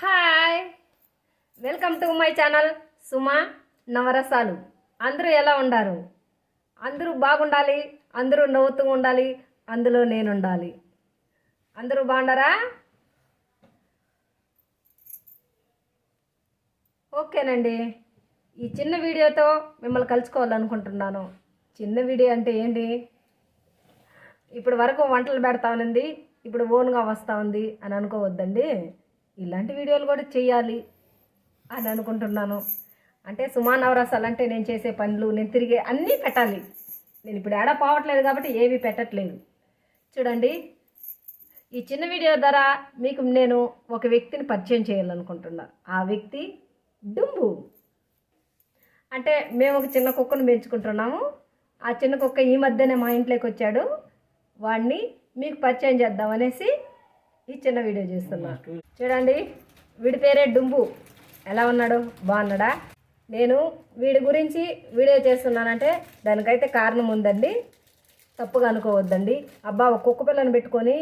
Hi welcome to my channel Suma నవరసాలు అందరూ ఎలా ఉండారు? అందరూ బాగుండాలి అందరూ నవ్వుతూ ఉండాలి అందులో నేను ఉండాలి అందరూ బాగుండారా ఓకేనండి. ఈ చిన్న వీడియోతో మిమ్మల్ని కలుసుకోవాలనుకుంటున్నాను. చిన్న వీడియో అంటే ఏంటి? ఇప్పుడు వరకు వంటలు పెడతా ఉంది ఇప్పుడు ఓన్గా వస్తూ ఉంది అని అనుకోవద్దండి. ఇలాంటి వీడియోలు కూడా చేయాలి అని అనుకుంటున్నాను. అంటే సుమా నవరసాలు అంటే నేను చేసే పనులు నేను తిరిగే అన్నీ పెట్టాలి. నేను ఇప్పుడు ఏడా పోవట్లేదు కాబట్టి ఏవి పెట్టట్లేదు. చూడండి ఈ చిన్న వీడియో ద్వారా మీకు నేను ఒక వ్యక్తిని పరిచయం చేయాలనుకుంటున్నా. ఆ వ్యక్తి డుంబు. అంటే మేము ఒక చిన్న కుక్కను పెంచుకుంటున్నాము. ఆ చిన్న కుక్క ఈ మధ్యనే మా ఇంట్లోకి వచ్చాడు. వాడిని మీకు పరిచయం చేద్దామనేసి ఈ చిన్న వీడియో చేస్తున్నా. చూడండి వీడి పేరే డుంబు. ఎలా ఉన్నాడు? బాగున్నాడా? నేను వీడి గురించి వీడియో చేస్తున్నానంటే దానికైతే కారణం ఉందండి. తప్పుగా అనుకోవద్దండి. అబ్బా ఒక కుక్క పిల్లని పెట్టుకొని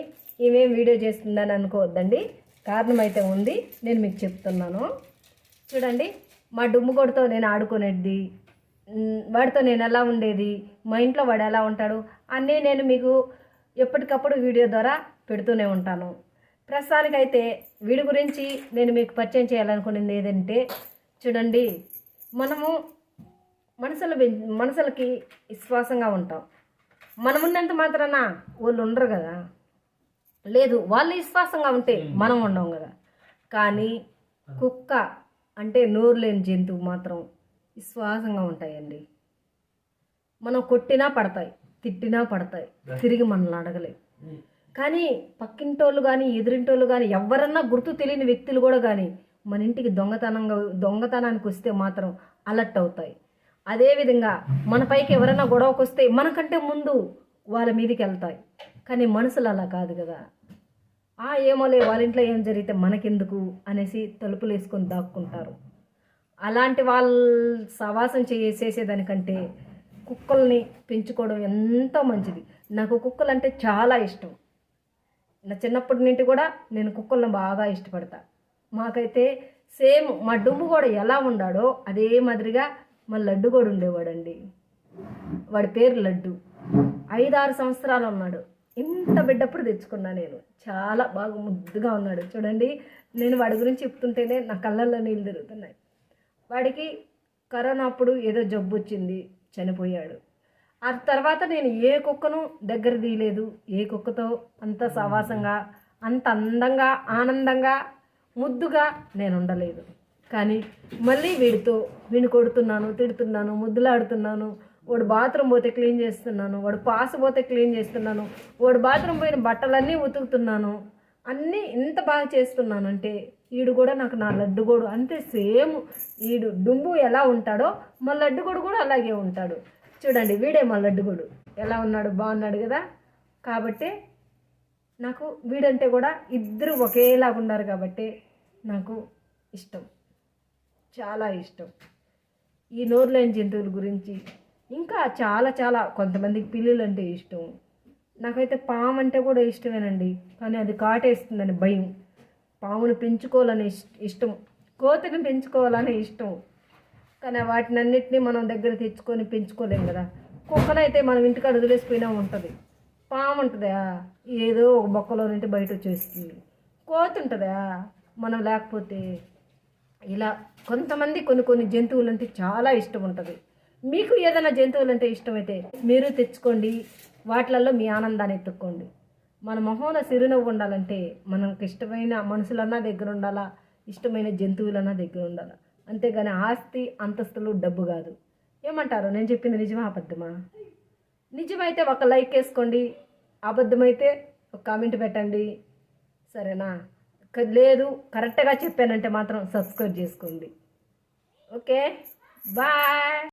ఈమెం వీడియో చేస్తుందని అనుకోవద్దండి. కారణం అయితే ఉంది. నేను మీకు చెప్తున్నాను. చూడండి మా డుమ్ముగోడితో నేను ఆడుకునేది వాడితో నేను ఎలా ఉండేది మా ఇంట్లో వాడు ఎలా ఉంటాడు అన్నీ నేను మీకు ఎప్పటికప్పుడు వీడియో ద్వారా పెడుతూనే ఉంటాను. ప్రస్తుతానికైతే వీడి గురించి నేను మీకు పరిచయం చేయాలనుకునేది ఏదంటే చూడండి మనము మనసులు మనసులకి విశ్వాసంగా ఉంటాం. మనం ఉన్నంత మాత్రాన వాళ్ళు ఉండరు కదా. లేదు వాళ్ళు విశ్వాసంగా ఉంటే మనం ఉండం కదా. కానీ కుక్క అంటే నోరు లేని జంతువు మాత్రం విశ్వాసంగా ఉంటాయండి. మనం కొట్టినా పడతాయి తిట్టినా పడతాయి తిరిగి మనల్ని అడగలేవు కానీ పక్కింటోళ్ళు కానీ ఎదురింటోళ్ళు కానీ ఎవరన్నా గుర్తు తెలియని వ్యక్తులు కూడా కానీ మన ఇంటికి దొంగతనంగా దొంగతనానికి వస్తే మాత్రం అలర్ట్ అవుతాయి. అదేవిధంగా మన పైకి ఎవరైనా గొడవకు వస్తే మనకంటే ముందు వాళ్ళ మీదకి వెళ్తాయి. కానీ మనసులు అలా కాదు కదా. ఆ ఏమోలే వాళ్ళ ఇంట్లో ఏం జరిగితే మనకెందుకు అనేసి తలుపులు వేసుకొని దాక్కుంటారు. అలాంటి వాళ్ళ సవాసం చేసేసేదానికంటే కుక్కల్ని పెంచుకోవడం ఎంతో మంచిది. నాకు కుక్కలు అంటే చాలా ఇష్టం. నా చిన్నప్పటి నుండి కూడా నేను కుక్కలను బాగా ఇష్టపడతా. మాకైతే సేమ్ మా డుమ్ము కూడా ఎలా ఉండాడో అదే మాదిరిగా మా లడ్డు కూడా ఉండేవాడండి. వాడి పేరు లడ్డు. ఐదారు సంవత్సరాలు ఉన్నాడు. ఇంత బిడ్డప్పుడు తెచ్చుకున్నా నేను. చాలా బాగా ముద్దుగా ఉన్నాడు. చూడండి నేను వాడి గురించి చెప్తుంటేనే నా కళ్ళల్లో నీళ్ళు తిరుగుతున్నాయి. వాడికి కరోనా అప్పుడు ఏదో జబ్బు వచ్చింది చనిపోయాడు. ఆ తర్వాత నేను ఏ కుక్కను దగ్గర తీయలేదు ఏ కుక్కతో అంత సవాసంగా అంత అందంగా ఆనందంగా ముద్దుగా నేను ఉండలేదు. కానీ మళ్ళీ వీడితో వీడిని కొడుతున్నాను తిడుతున్నాను ముద్దులాడుతున్నాను. వాడు బాత్రూమ్ పోతే క్లీన్ చేస్తున్నాను వాడు పాస్ పోతే క్లీన్ చేస్తున్నాను వాడు బాత్రూమ్ పోయిన బట్టలన్నీ ఉతుకుతున్నాను. అన్నీ ఇంత బాగా చేస్తున్నాను అంటే ఈడు కూడా నాకు నా లడ్డుగోడు అంతే సేమ్. ఈడు డుంబు ఎలా ఉంటాడో మా లడ్డుగోడు కూడా అలాగే ఉంటాడు. చూడండి వీడే మా లడ్డుగోడు. ఎలా ఉన్నాడు? బాగున్నాడు కదా? కాబట్టి నాకు వీడంటే కూడా ఇద్దరు ఒకేలాగా ఉన్నారు కాబట్టి నాకు ఇష్టం. చాలా ఇష్టం. ఈ నోరులేని జంతువుల గురించి ఇంకా చాలా చాలా కొంతమందికి పిల్లులు అంటే ఇష్టం. నాకైతే పాము అంటే కూడా ఇష్టమేనండి. కానీ అది కాటేస్తుందని భయం. పామును పెంచుకోవాలని ఇష్- ఇష్టం. కోతిని పెంచుకోవాలని ఇష్టం. కానీ వాటిని అన్నింటినీ మనం దగ్గర తెచ్చుకొని పెంచుకోలేం కదా. కుక్కనైతే మనం ఇంటికాడ వదిలేసిపోయినా ఉంటుంది. పాము ఉంటుందా? ఏదో ఒక బొక్కలో నుండి బయట వచ్చేస్తుంది కోతి ఉంటుందా మనం లేకపోతే ఇలా కొంతమంది కొన్ని కొన్ని జంతువులు అంటే చాలా ఇష్టం ఉంటుంది. మీకు ఏదైనా జంతువులు అంటే ఇష్టమైతే మీరు తెచ్చుకోండి. వాటిలలో మీ ఆనందాన్ని ఎత్తుక్కోండి. మన మొహంలో సిరునవ్వు ఉండాలంటే మనకు ఇష్టమైన మనుషులన్నా దగ్గర ఉండాలా? ఇష్టమైన జంతువులన్నా దగ్గర ఉండాలా? అంతేగాని ఆస్తి అంతస్తులు డబ్బు కాదు. ఏమంటారు? నేను చెప్పింది నిజమా అబద్ధమా? నిజమైతే ఒక లైక్ వేసుకోండి అబద్ధమైతే ఒక కామెంట్ పెట్టండి. సరేనా? లేదు కరెక్ట్గా చెప్పానంటే మాత్రం సబ్స్క్రైబ్ చేసుకోండి. ఓకే? బాయ్!